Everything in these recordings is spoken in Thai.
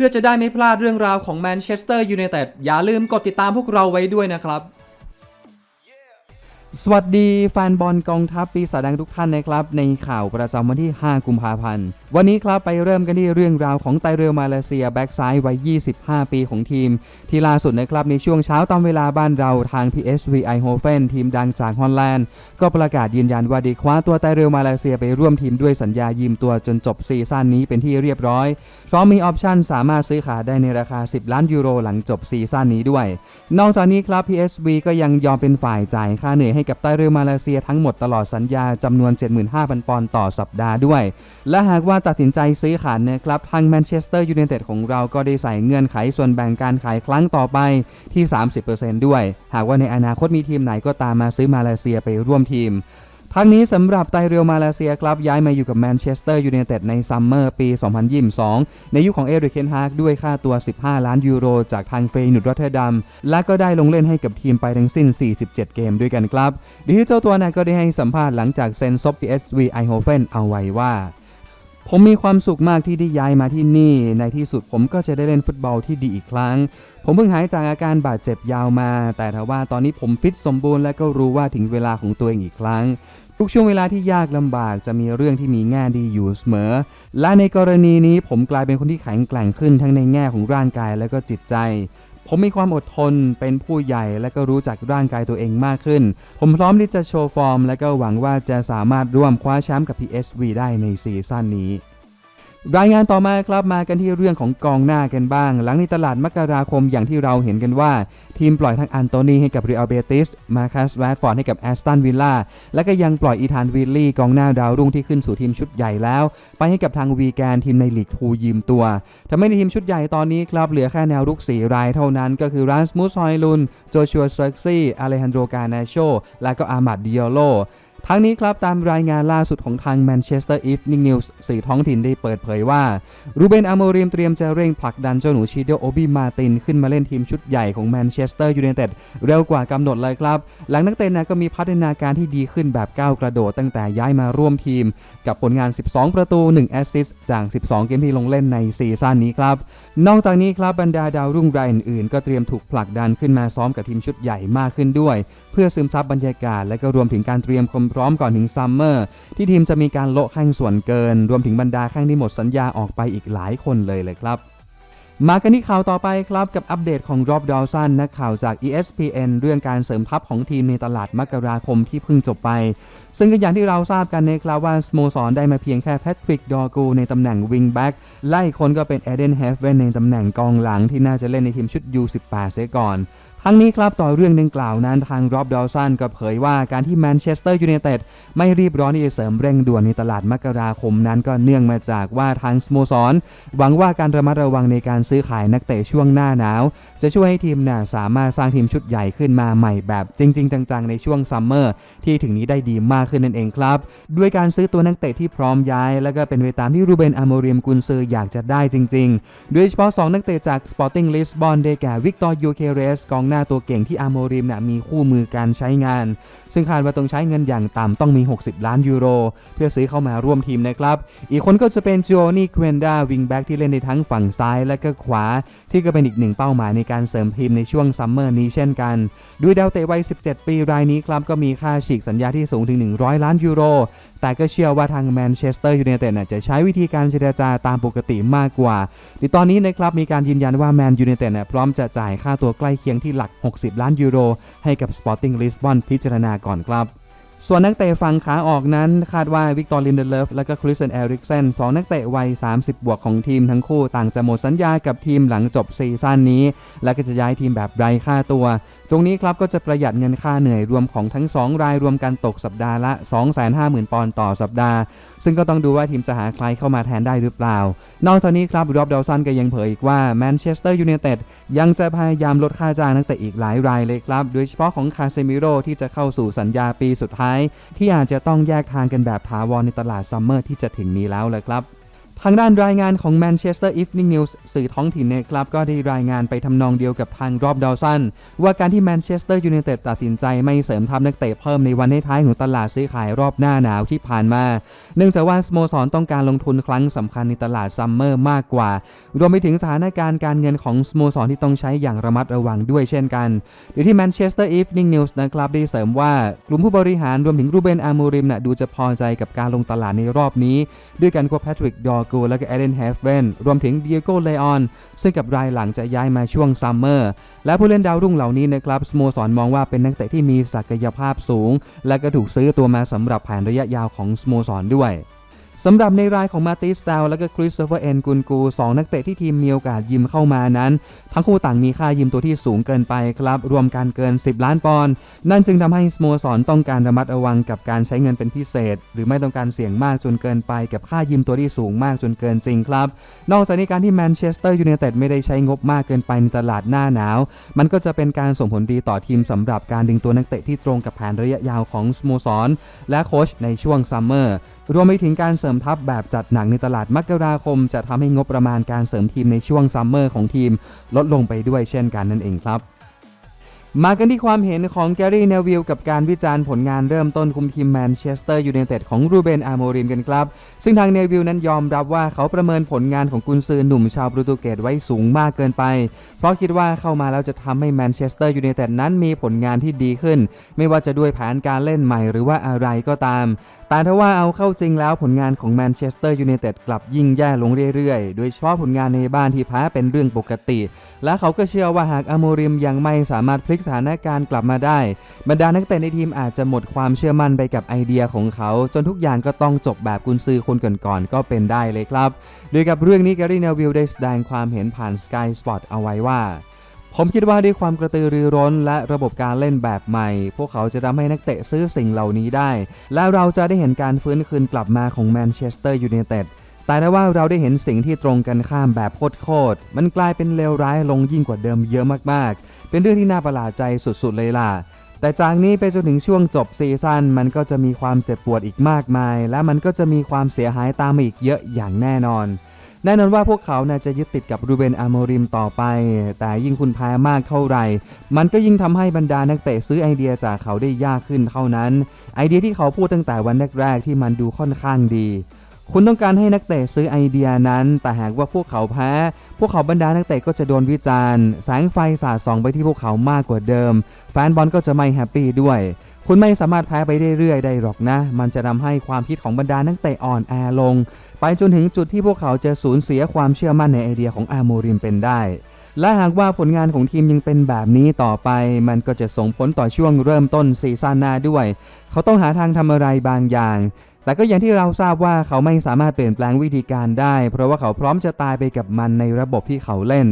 พื่อจะได้ไม่พลาดเรื่องราวของแมนเชสเตอร์ยูไนเต็ดอย่าลืมกดติดตามพวกเราไว้ด้วยนะครับ สวัสดีแฟนบอลกองทัพปีศาจแดงทุกท่านนะครับ ในข่าวประจำวันที่ 5 กุมภาพันธ์ วันนี้ครับไปเริ่มกันที่เรื่องราวของไตเรลมาเลเซียแบ็กซ้ายวัย 25 ปีของทีม ที่ล่าสุดนะครับในช่วงเช้าตามเวลาบ้านเราทาง PSV Eindhoven ทีมดังจากฮอลแลนด์ ก็ประกาศยืนยันว่าดีคว้าตัวไตเรลมาเลเซียไปร่วมทีมด้วยสัญญายืมตัวจนจบซีซั่นนี้เป็นที่เรียบร้อยพร้อมมีออปชันสามารถซื้อขายได้ในราคา 10 ล้านยูโรหลังจบซีซั่นนี้ด้วย นอกจากนี้ครับ PSV ก็ยังยอมเป็นฝ่ายจ่ายค่าเหนื่อยให้กับไตเรลมาเลเซียทั้งหมดตลอดสัญญาจำนวน 75,000 ปอนด์ต่อสัปดาห์ด้วย และหากว่าตัดสินใจซื้อขายนะครับทางแมนเชสเตอร์ยูไนเต็ดของเราก็ได้ใส่เงื่อนไขส่วนแบ่งการขายครั้งต่อไปที่ 30%ด้วย หากว่าในอนาคตมีทีมไหนก็ตามมาซื้อมาเลเซียไปร่วมทีม ทั้งนี้สำหรับไตเรียลมาเลเซียครับย้ายมาอยู่กับแมนเชสเตอร์ยูไนเต็ดในซัมเมอร์ปี 2022 ในยุคของเอริกเคนฮากด้วยค่าตัว 15 ล้านยูโร จากทางเฟยนุดรอตเทดัมและก็ได้ลงเล่นให้กับทีมไปทั้งสิ้น 47 เกมด้วยกันครับดีที่เจ้าตัวนะก็ได้ให้สัมภาษณ์หลังจากเซ็นซบ PSV Eindhoven เอาไว้ว่าผมมีความสุขมากที่ได้ย้ายมาที่นี่ ในที่สุดผมก็จะได้เล่นฟุตบอลที่ดีอีกครั้ง ผมเพิ่งหายจากอาการบาดเจ็บยาวมา แต่ถ้าว่าตอนนี้ผมฟิตสมบูรณ์และก็รู้ว่าถึงเวลาของตัวเองอีกครั้ง ทุกช่วงเวลาที่ยากลำบากจะมีเรื่องที่มีแง่ดีอยู่เสมอ และในกรณีนี้ผมกลายเป็นคนที่แข็งแกร่งขึ้นทั้งในแง่ของร่างกายและก็จิตใจ ผมมีความอดทนเป็นผู้ใหญ่และก็รู้จักร่างกายตัวเองมากขึ้น ผมพร้อมที่จะโชว์ฟอร์ม และก็หวังว่าจะสามารถร่วมคว้าแชมป์กับ PSV ได้ในซีซั่นนี้ รายงานต่อมาครับมากันที่เรื่องของกองหน้ากันบ้าง หลังในตลาดมกราคมอย่างที่เราเห็นกันว่า ทีมปล่อยทั้งอันโตนีให้กับเรอัลเบติส มาคัสแวดฟอร์ดให้กับแอสตันวิลล่า และก็ยังปล่อยอีธานวิลลี่กองหน้าดาวรุ่งที่ขึ้นสู่ทีมชุดใหญ่แล้ว ไปให้กับทางวีแกนทีมในลีกทูยืมตัวทำให้ในทีมชุดใหญ่ตอนนี้ครับเหลือแค่แนวรุก4รายเท่านั้น ก็คือรัสมุสฮอยลุนโจชัวเซิร์กซี่อเลฮันโดกานโชและก็อามัดดิโอโล ทั้งนี้ครับตามรายงานล่าสุดของทาง Manchester Evening News สื่อท้องถิ่นได้เปิดเผยว่า รูเบนอโมริมเตรียมจะเร่งผลักดันเจ้าหนูชีเดโอบีมาตินขึ้นมาเล่นทีมชุดใหญ่ของแมนเชสเตอร์ยูไนเต็ดเร็วกว่ากำหนดเลยครับ หลังนักเตะนะก็มีพัฒนาการที่ดีขึ้นแบบก้าวกระโดดตั้งแต่ย้ายมาร่วมทีม กับผลงาน 12 ประตู 1 แอสซิสต์จาก 12 เกมที่ลงเล่นในซีซั่นนี้ครับ นอกจากนี้ครับบรรดาดาวรุ่งรายอื่นๆก็เตรียมถูกผลักดันขึ้นมาซ้อมกับทีมชุดใหญ่มากขึ้นด้วยเพื่อซึมซับบรรยากาศ และก็รวมถึงการเตรียมความพร้อมก่อนถึงซัมเมอร์ที่ทีมจะมีการโละแข้งส่วนเกิน รวมถึงบรรดาแข้งที่หมดสัญญาออกไปอีกหลายคนเลยเลยครับมากันที่ข่าวต่อไปครับกับอัปเดตของรอบดอลสันนักข่าวจาก ESPN เรื่องการเสริมทัพของทีมในตลาดมกราคมที่เพิ่งจบไป ซึ่งก็อย่างที่เราทราบกันนะครับว่าสโมสรได้มาเพียงแค่แพทริกดอร์กูในตำแหน่งวิงแบ็กไล่คนก็เป็นเอเดนเฮฟเวนในตำแหน่งกองหลังที่น่าจะเล่นในทีมชุด U18 เสียก่อน ทั้งนี้ครับต่อเรื่องดังกล่าวนั้นทางรอบดอลสันก็เผยว่าการที่แมนเชสเตอร์ยูไนเต็ดไม่รีบร้อนที่จะเสริมเร่งด่วนในตลาดมกราคมนั้นก็เนื่องมาจากว่าทางสโมสร หวังว่าการระมัดระวังในการซื้อขายนักเตะช่วงหน้าหนาว จะช่วยให้ทีมน่ะสามารถสร้างทีมชุดใหญ่ขึ้นมาใหม่แบบจริง ๆ จังๆ ในช่วงซัมเมอร์ที่ถึงนี้ได้ดีมากขึ้นนั่นเองครับ ด้วยการซื้อตัวนักเตะที่พร้อมย้าย และก็เป็นไปตามที่รูเบนอามโมเรียมกุนซืออยากจะได้จริง ๆ โดยเฉพาะ2นักเตะจาก Sporting Lisbon ได้แก่วิกตอร์ยูเคเรสกองหน้าตัวเก่งที่อาโมริมน่ะมีคู่มือการใช้งาน ซึ่งคาดว่าต้องใช้เงินอย่างต่ำต้องมี 60 ล้านยูโร เพื่อซื้อเข้ามาร่วมทีมนะครับ อีกคนก็จะเป็นจิโอนี่เควนดาวิงแบ็กที่เล่นในทั้งฝั่งซ้ายและก็ขวา ที่ก็เป็นอีกหนึ่งเป้าหมายในการเสริมทีมในช่วงซัมเมอร์นี้เช่นกัน ด้วยดาวเตะวัย 17 ปีรายนี้ครับก็มีค่าฉีกสัญญาที่สูงถึง 100 ล้านยูโรแต่ก็เชื่อว่าทางแมนเชสเตอร์ยูไนเต็ดน่ะจะใช้วิธีการเจรจาตามปกติมากกว่าในตอนนี้นะครับมีการยืนยันว่าแมนยูไนเต็ดน่ะพร้อมจะจ่ายค่าตัวใกล้เคียงที่หลัก 60 ล้านยูโร ให้กับ Sporting Lisbon พิจารณาก่อนครับส่วนนักเตะฝั่งขาออกนั้น คาดว่าวิกตอร์ลินเดเลฟและก็คริสเซนเอริกเซนสองนักเตะวัย 30 บวกของทีมทั้งคู่ต่างจะหมดสัญญากับทีมหลังจบซีซั่นนี้ และก็จะย้ายทีมแบบไร้ค่าตัว ตรงนี้ครับก็จะประหยัดเงินค่าเหนื่อยรวมของทั้ง 2 รายรวมกันตกสัปดาห์ละ 250,000 ปอนด์ต่อสัปดาห์ ซึ่งก็ต้องดูว่าทีมจะหาใครเข้ามาแทนได้หรือเปล่า นอกจากนี้ครับรอบดาวซันก็ยังเผยอีกว่าแมนเชสเตอร์ยูไนเต็ดยังจะพยายามลดค่าจ้างนักเตะอีกหลายรายเลยครับ โดยเฉพาะของคาเซมิโร่ที่จะเข้าสู่สัญญาปีสุดท้าย ที่อาจจะต้องแยกทางกันแบบถาวรในตลาดซัมเมอร์ที่จะถึงนี้แล้วเลยครับ ทางด้านรายงานของ Manchester Evening News สื่อท้องถิ่นนะครับก็ได้รายงานไปทำนองเดียวกับทางรอบดาวซันว่าการที่แมนเชสเตอร์ยูไนเต็ดตัดสินใจไม่เสริมทัพนักเตะเพิ่มในวันท้ายของตลาดซื้อขายรอบหน้าหนาวที่ผ่านมา เนื่องจากว่าสโมสรต้องการลงทุนครั้งสำคัญในตลาดซัมเมอร์มากกว่า รวมไปถึงสถานการณ์การเงินของสโมสรที่ต้องใช้อย่างระมัดระวังด้วยเช่นกันโดยที่ Manchester Evening News นะครับได้เสริมว่ากลุ่มผู้บริหารรวมถึงรูเบนอามูริมนะดูจะพอใจกับการลงตลาดในรอบนี้ ด้วยการควบแพทริกดอกูและก็เอเดนเฮฟเวนรวมถึงเดียโกเลออนซึ่งกับรายหลังจะย้ายมาช่วงซัมเมอร์ และผู้เล่นดาวรุ่งเหล่านี้นะครับสโมสรมองว่าเป็นนักเตะที่มีศักยภาพสูง และก็ถูกซื้อตัวมาสำหรับแผนระยะยาวของสโมสรด้วย สำหรับในรายของมาติสตาลและก็คริสโตเฟอร์เอ็นกุนกูสองนักเตะที่ทีมมีโอกาสยิมเข้ามานั้น ทั้งคู่ต่างมีค่ายิมตัวที่สูงเกินไปครับ รวมกันเกิน 10 ล้านปอนด์นั่นจึงทำให้สโมสรต้องการระมัดระวังกับการใช้เงินเป็นพิเศษ หรือไม่ต้องการเสี่ยงมากจนเกินไป กับค่ายิมตัวที่สูงมากจนเกินจริงครับ นอกจากนี้การที่แมนเชสเตอร์ยูไนเต็ดไม่ได้ใช้งบมากเกินไปในตลาดหน้าหนาว มันก็จะเป็นการส่งผลดีต่อทีมสำหรับการดึงตัวนักเตะที่ตรงกับแผนระยะยาวของสโมสรและโค้ชในช่วงซัมเมอร์ รวมไปถึงการเสริมทัพแบบจัดหนักในตลาดมกราคม จะทำให้งบประมาณการเสริมทีมในช่วงซัมเมอร์ของทีม ลดลงไปด้วยเช่นกันนั่นเองครับ มากันที่ความเห็นของแกรี่เนวิลกับการวิจารณ์ผลงานเริ่มต้นคุมทีมแมนเชสเตอร์ยูไนเต็ดของรูเบนอาโมริมกันครับ ซึ่งทางเนวิลนั้นยอมรับว่าเขาประเมินผลงานของกุนซือหนุ่มชาวโปรตุเกสไว้สูงมากเกินไป เพราะคิดว่าเข้ามาแล้วจะทำให้แมนเชสเตอร์ยูไนเต็ดนั้นมีผลงานที่ดีขึ้น ไม่ว่าจะด้วยแผนการเล่นใหม่หรือว่าอะไรก็ตาม แต่ถ้าว่าเอาเข้าจริงแล้วผลงานของแมนเชสเตอร์ยูไนเต็ดกลับยิ่งแย่ลงเรื่อยๆ โดยเฉพาะผลงานในบ้านที่แพ้เป็นเรื่องปกติ และเขาก็เชื่อว่าหากอาโมริมยังไม่สามารถพลิกสถานการณ์กลับมาได้ บรรดานักเตะในทีมอาจจะหมดความเชื่อมั่นไปกับไอเดียของเขา จนทุกอย่างก็ต้องจบแบบกุนซือคนก่อนๆก็เป็นได้เลยครับ โดยกับเรื่องนี้แกรี่เนวิลได้แสดงความเห็นผ่าน Sky Sport เอาไว้ว่าผมคิดว่าด้วยความกระตือรือร้นและระบบการเล่นแบบใหม่ พวกเขาจะทำให้นักเตะซื้อสิ่งเหล่านี้ได้ และเราจะได้เห็นการฟื้นคืนกลับมาของแมนเชสเตอร์ยูไนเต็ดแต่ถ้าว่าเราได้เห็นสิ่งที่ตรงกันข้ามแบบโคตรๆมันกลายเป็นเลวร้ายลงยิ่งกว่าเดิมเยอะมากๆ เป็นเรื่องที่น่าประหลาดใจสุดๆเลยล่ะ แต่จากนี้ไปจนถึงช่วงจบซีซั่นมันก็จะมีความเจ็บปวดอีกมากมาย และมันก็จะมีความเสียหายตามมาอีกเยอะอย่างแน่นอน แน่นอนว่าพวกเขาน่าจะยึดติดกับรูเบนอาโมริมต่อไป แต่ยิ่งคุณแพ้มากเท่าไหร่ มันก็ยิ่งทำให้บรรดานักเตะซื้อไอเดียจากเขาได้ยากขึ้นเท่านั้น ไอเดียที่เขาพูดตั้งแต่วันแรกๆที่มันดูค่อนข้างดี คุณต้องการให้นักเตะซื้อไอเดียนั้น แต่หากว่าพวกเขาแพ้ พวกเขาบรรดานักเตะก็จะโดนวิจารณ์ แสงไฟสาดส่องไปที่พวกเขามากกว่าเดิม แฟนบอลก็จะไม่แฮปปี้ด้วย คุณไม่สามารถแพ้ไปเรื่อยๆได้หรอกนะ มันจะทำให้ความคิดของบรรดานักเตะอ่อนแอลง ไปจนถึงจุดที่พวกเขาจะสูญเสียความเชื่อมั่นในไอเดียของอาโมริมเป็นได้และหากว่าผลงานของทีมยังเป็นแบบนี้ต่อไป มันก็จะส่งผลต่อช่วงเริ่มต้นซีซั่นหน้าด้วย เขาต้องหาทางทำอะไรบางอย่าง แต่ก็อย่างที่เราทราบว่าเขาไม่สามารถเปลี่ยนแปลงวิธีการได้ เพราะว่าเขาพร้อมจะตายไปกับมันในระบบที่เขาเล่น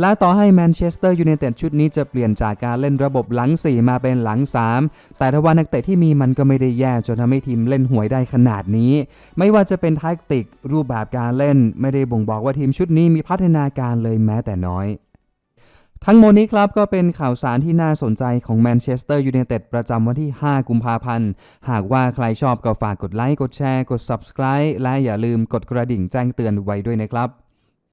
และต่อให้แมนเชสเตอร์ยูไนเต็ดชุดนี้จะเปลี่ยนจากการเล่นระบบหลัง 4 มาเป็นหลัง 3 แต่ถ้าว่านักเตะที่มีมันก็ไม่ได้แย่จนทำให้ทีมเล่นหวยได้ขนาดนี้ ไม่ว่าจะเป็นแทคติกรูปแบบการเล่น ไม่ได้บ่งบอกว่าทีมชุดนี้มีพัฒนาการเลยแม้แต่น้อย ทั้งหมดนี้ครับก็เป็นข่าวสารที่น่าสนใจของแมนเชสเตอร์ยูไนเต็ดประจำวันที่ 5 กุมภาพันธ์ หากว่าใครชอบก็ฝากกดไลค์ กดแชร์ กด Subscribe และอย่าลืมกดกระดิ่งแจ้งเตือนไว้ด้วยนะครับ